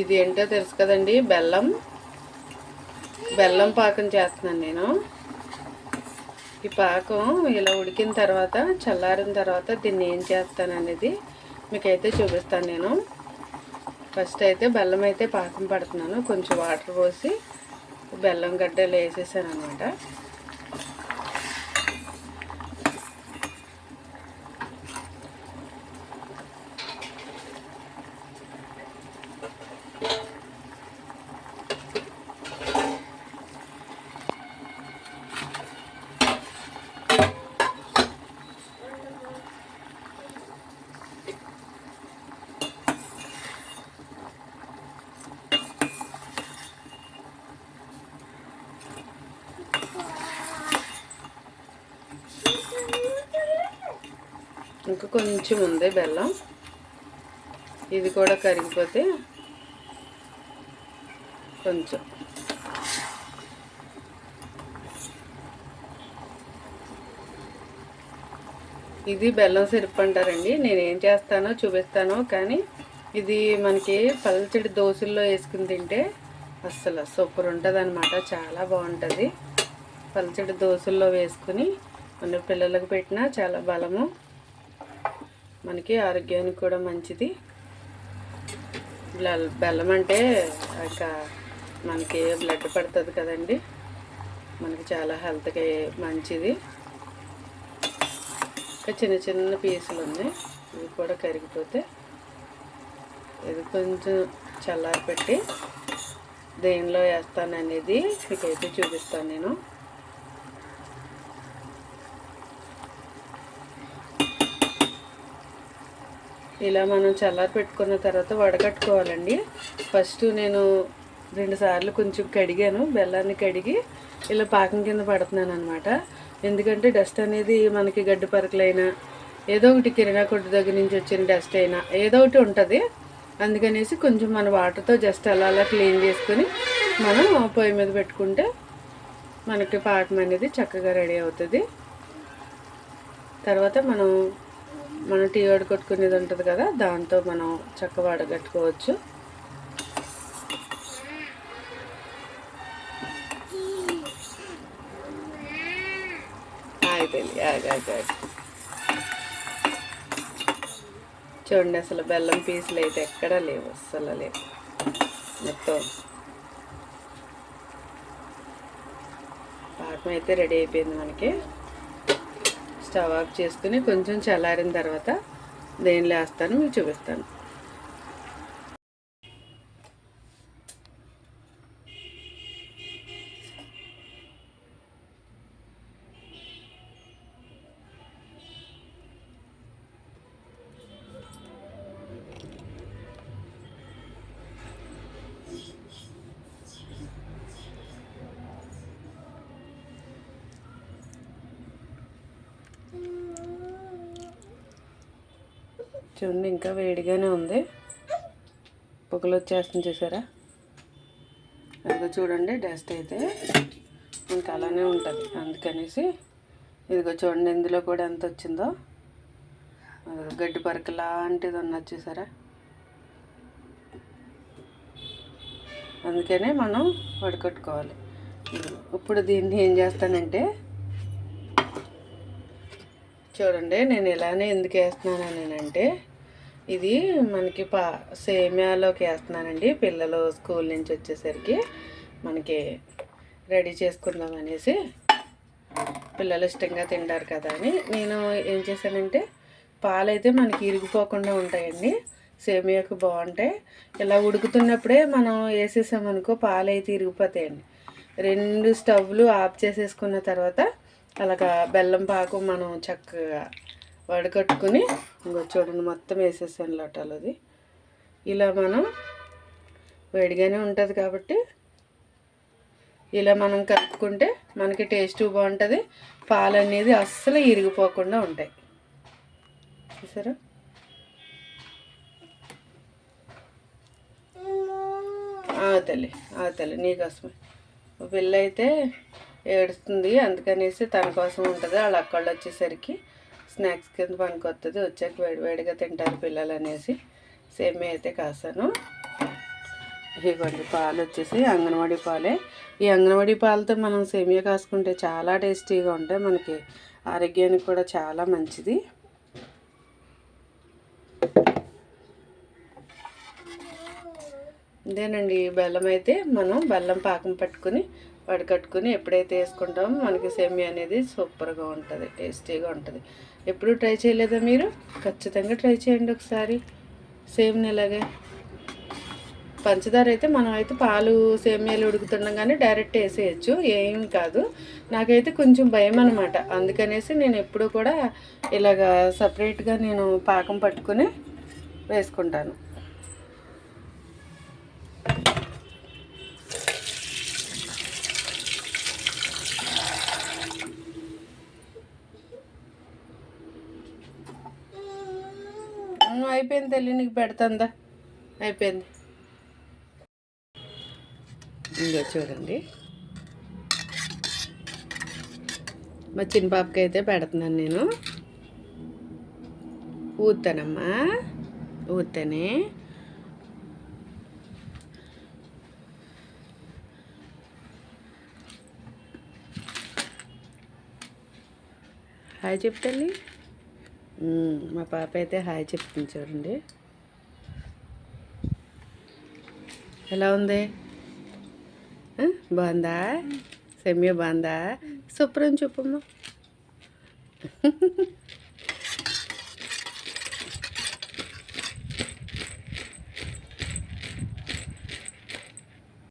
ఇది ఏంటో తెలుసు కదండి? బెల్లం. బెల్లం పాకం చేస్తున్నాను నేను. ఈ పాకం ఇలా ఉడికిన తర్వాత చల్లారిన తర్వాత దీన్ని ఏం చేస్తాను అనేది మీకైతే చూపిస్తాను నేను. ఫస్ట్ అయితే బెల్లం అయితే పాకం పడుతున్నాను. కొంచెం వాటర్ పోసి బెల్లం గడ్డలు వేసేసాను అనమాట. ఇంకా కొంచెం ఉంది బెల్లం. ఇది కూడా కరిగిపోతే కొంచెం. ఇది బెల్లం సిరప్ అంటారండి. నేను ఏం చేస్తానో చూపిస్తానో కానీ ఇది మనకి పల్చడి దోశల్లో వేసుకుని తింటే అస్సలు సూపర్ ఉంటుంది అనమాట చాలా బాగుంటుంది. పల్చడి దోశల్లో వేసుకుని మన పిల్లలకు పెట్టినా చాలా బలము. మనకి ఆరోగ్యానికి కూడా మంచిది. బెల్లం అంటే ఇక మనకి బ్లడ్ పడుతుంది కదండి. మనకి చాలా హెల్త్కి మంచిది. ఇంకా చిన్న చిన్న పీసులు ఉన్నాయి. ఇవి కూడా కరిగిపోతే ఇది కొంచెం చల్లారి పెట్టి దేనిలో వేస్తాను అనేది మీకైతే చూపిస్తాను నేను. ఇలా మనం చల్లారి పెట్టుకున్న తర్వాత వడకట్టుకోవాలండి. ఫస్ట్ నేను రెండు సార్లు కొంచెం కడిగాను బెల్లాన్ని కడిగి ఇలా పాకం కింద పడుతున్నాను అనమాట ఎందుకంటే డస్ట్ అనేది మనకి గడ్డి పరకలైనా ఏదో ఒకటి కిరణా కొట్టు దగ్గర నుంచి వచ్చిన డస్ట్ అయినా ఏదో ఒకటి ఉంటుంది. అందుకనేసి కొంచెం మన వాటర్తో జస్ట్ అలా అలా క్లీన్ చేసుకొని మనం పొయ్యి మీద పెట్టుకుంటే మనకి పాకం అనేది చక్కగా రెడీ అవుతుంది. తర్వాత మనం మనం టీ వడగొట్టుకునేది ఉంటుంది కదా దాంతో మనం చక్క వడగట్టుకోవచ్చు ఆగిపోయింది ఆగి. చూడండి అసలు బెల్లం పీసులు అయితే ఎక్కడా లేవు అస్సలు లేవు. మొత్తం పాకం అయితే రెడీ అయిపోయింది మనకి. స్టవ్ ఆఫ్ చేసుకుని కొంచెం చల్లారిన తర్వాత దేనిలో వేస్తాను మీకు చూపిస్తాను. చూడండి ఇంకా వేడిగానే ఉంది. పొగలు వచ్చేస్తుంది చూసారా? అదిగో చూడండి డస్ట్ అయితే ఇంకా అలానే ఉంటుంది. అందుకనేసి ఇదిగో చూడండి ఇందులో కూడా ఎంత వచ్చిందో. గడ్డి పరక లాంటిది ఉన్నది చూసారా? అందుకనే మనం వడకట్టుకోవాలి. ఇప్పుడు దీన్ని ఏం చేస్తానంటే చూడండి నేను ఇలానే ఎందుకు వేస్తున్నాను అంటే ఇది మనకి పా సేమియాలోకి వేస్తున్నానండి. పిల్లలు స్కూల్ నుంచి వచ్చేసరికి మనకి రెడీ చేసుకుందాం అనేసి పిల్లలు ఇష్టంగా తింటారు కదా అని. నేను ఏం చేశానంటే పాలైతే మనకి ఇరిగిపోకుండా ఉంటాయండి. సేమియాకు బాగుంటాయి. ఇలా ఉడుకుతున్నప్పుడే మనం వేసేసామనుకో పాలైతే ఇరిగిపోతాయండి. రెండు స్టవ్లు ఆఫ్ చేసేసుకున్న తర్వాత అలాగా బెల్లం పాకు మనం చక్కగా వడకట్టుకుని ఇంకో చూడండి మొత్తం వేసేసాను లొటాలది ఇలా మనం వేడిగానే ఉంటుంది కాబట్టి ఇలా మనం కలుపుకుంటే మనకి టేస్ట్ బాగుంటుంది. పాలు అనేది అస్సలు ఇరిగిపోకుండా ఉంటాయి. చూసారా? ఆ తల్లి ఆ తల్లి నీకోసమే పిల్ల అయితే ఏడుస్తుంది అందుకనేసి తన కోసం ఉంటుంది. వాళ్ళ అక్కళ్ళు వచ్చేసరికి స్నాక్స్ కింద పనికొస్తుంది వచ్చాక వేడి వేడిగా తింటారు పిల్లలు అనేసి సేమే అయితే కాసాను. ఇవ్వండి పాలు వచ్చేసి అంగన్వాడీ పాలే. ఈ అంగన్వాడీ పాలతో మనం సేమియా కాసుకుంటే చాలా టేస్టీగా ఉంటాయి. మనకి ఆరోగ్యానికి కూడా చాలా మంచిది. ఇదేనండి బెల్లం అయితే మనం బెల్లం పాకం పట్టుకుని వడకట్టుకుని ఎప్పుడైతే వేసుకుంటామో మనకి సేమియా అనేది సూపర్గా ఉంటుంది టేస్టీగా ఉంటుంది. ఎప్పుడు ట్రై చేయలేదా మీరు? ఖచ్చితంగా ట్రై చేయండి ఒకసారి. సేమ్ ఇలాగే. పంచదార అయితే మనం అయితే పాలు సేమియాలు ఉడుకుతుండగానే డైరెక్ట్ వేసేయచ్చు. ఏం కాదు. నాకైతే కొంచెం భయం అనమాట అందుకనేసి నేను ఎప్పుడు కూడా ఇలాగ సపరేట్గా నేను పాకం పట్టుకుని వేసుకుంటాను. అయిపోయింది తల్లి నీకు పెడతాందా? అయిపోయింది. ఇంకా చూడండి. మా చిన్న పాపకి అయితే పెడుతున్నాను నేను. ఊతానమ్మా ఊతనే హాయ్ చెప్తాను మా పాప అయితే హాయ్ చెప్తుంది చూడండి. ఎలా ఉంది? బాగుందా? సెమ్య బాగుందా? సూపర్ అని చెప్పమ్మా